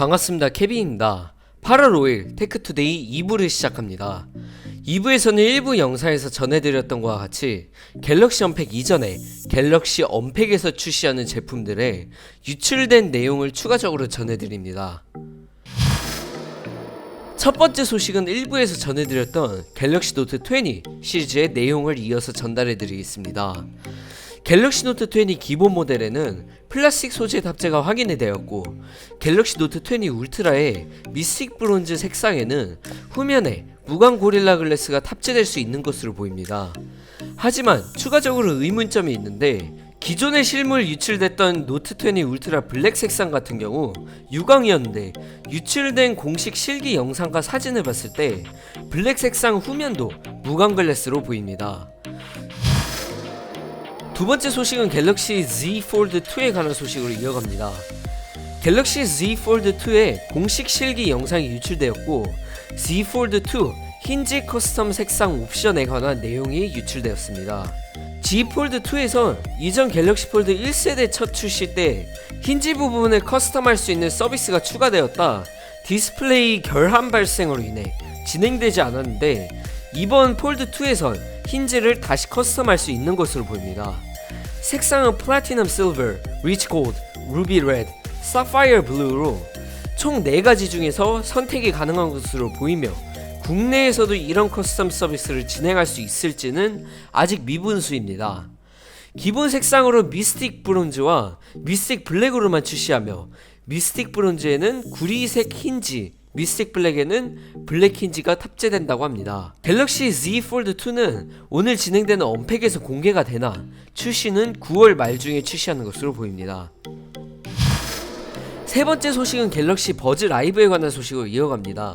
반갑습니다. 케빈입니다. 8월 5일 테크투데이 2부를 시작합니다. 2부에서는 일부 영상에서 전해드렸던 것과 같이 갤럭시 언팩 이전에 갤럭시 언팩에서 출시하는 제품들의 유출된 내용을 추가적으로 전해드립니다. 첫 번째 소식은 1부에서 전해드렸던 갤럭시 노트 20 시리즈의 내용을 이어서 전달해드리겠습니다. 갤럭시 노트 20 기본 모델에는 플라스틱 소재 탑재가 확인이 되었고 갤럭시 노트 20 울트라의 미스틱 브론즈 색상에는 후면에 무광 고릴라 글래스가 탑재될 수 있는 것으로 보입니다. 하지만 추가적으로 의문점이 있는데 기존의 실물 유출됐던 노트 20 울트라 블랙 색상 같은 경우 유광이었는데 유출된 공식 실기 영상과 사진을 봤을 때 블랙 색상 후면도 무광 글래스로 보입니다. 두 번째 소식은 갤럭시 Z 폴드 2에 관한 소식으로 이어갑니다. 갤럭시 Z 폴드 2의 공식 실기 영상이 유출되었고 Z 폴드 2 힌지 커스텀 색상 옵션에 관한 내용이 유출되었습니다. Z 폴드 2에선 이전 갤럭시 폴드 1세대 첫 출시 때 힌지 부분을 커스텀할 수 있는 서비스가 추가되었다 디스플레이 결함 발생으로 인해 진행되지 않았는데 이번 폴드 2에선 힌지를 다시 커스텀할 수 있는 것으로 보입니다. 색상은 플래티넘 실버, 리치 골드, 루비 레드, 사파이어 블루로 총 4가지 중에서 선택이 가능한 것으로 보이며 국내에서도 이런 커스텀 서비스를 진행할 수 있을지는 아직 미분수입니다. 기본 색상으로 미스틱 브론즈와 미스틱 블랙으로만 출시하며 미스틱 브론즈에는 구리색 힌지, 미스틱 블랙에는 블랙 힌지가 탑재된다고 합니다. 갤럭시 Z 폴드 2는 오늘 진행되는 언팩에서 공개가 되나 출시는 9월 말 중에 출시하는 것으로 보입니다. 세 번째 소식은 갤럭시 버즈 라이브에 관한 소식으로 이어갑니다.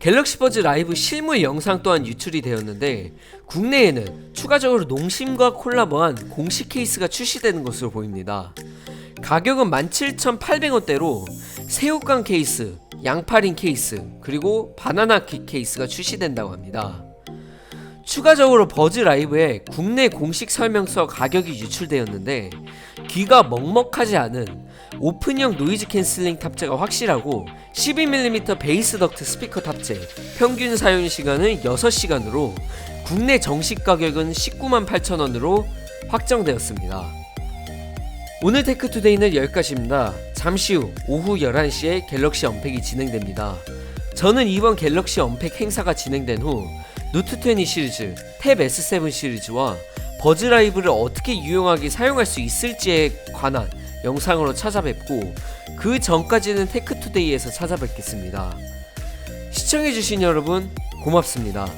갤럭시 버즈 라이브 실물 영상 또한 유출이 되었는데 국내에는 추가적으로 농심과 콜라보한 공식 케이스가 출시되는 것으로 보입니다. 가격은 17,800원대로 새우깡 케이스, 양파린 케이스, 그리고 바나나 킥 케이스가 출시된다고 합니다. 추가적으로 버즈 라이브에 국내 공식 설명서 가격이 유출되었는데 귀가 먹먹하지 않은 오픈형 노이즈 캔슬링 탑재가 확실하고 12mm 베이스 덕트 스피커 탑재 평균 사용 시간은 6시간으로 국내 정식 가격은 19만 8천원으로 확정되었습니다. 오늘 테크투데이는 여기까지입니다. 잠시 후 오후 11시에 갤럭시 언팩이 진행됩니다. 저는 이번 갤럭시 언팩 행사가 진행된 후 노트 20 시리즈, 탭 S7 시리즈와 버즈 라이브를 어떻게 유용하게 사용할 수 있을지에 관한 영상으로 찾아뵙고 그 전까지는 테크투데이에서 찾아뵙겠습니다. 시청해주신 여러분 고맙습니다.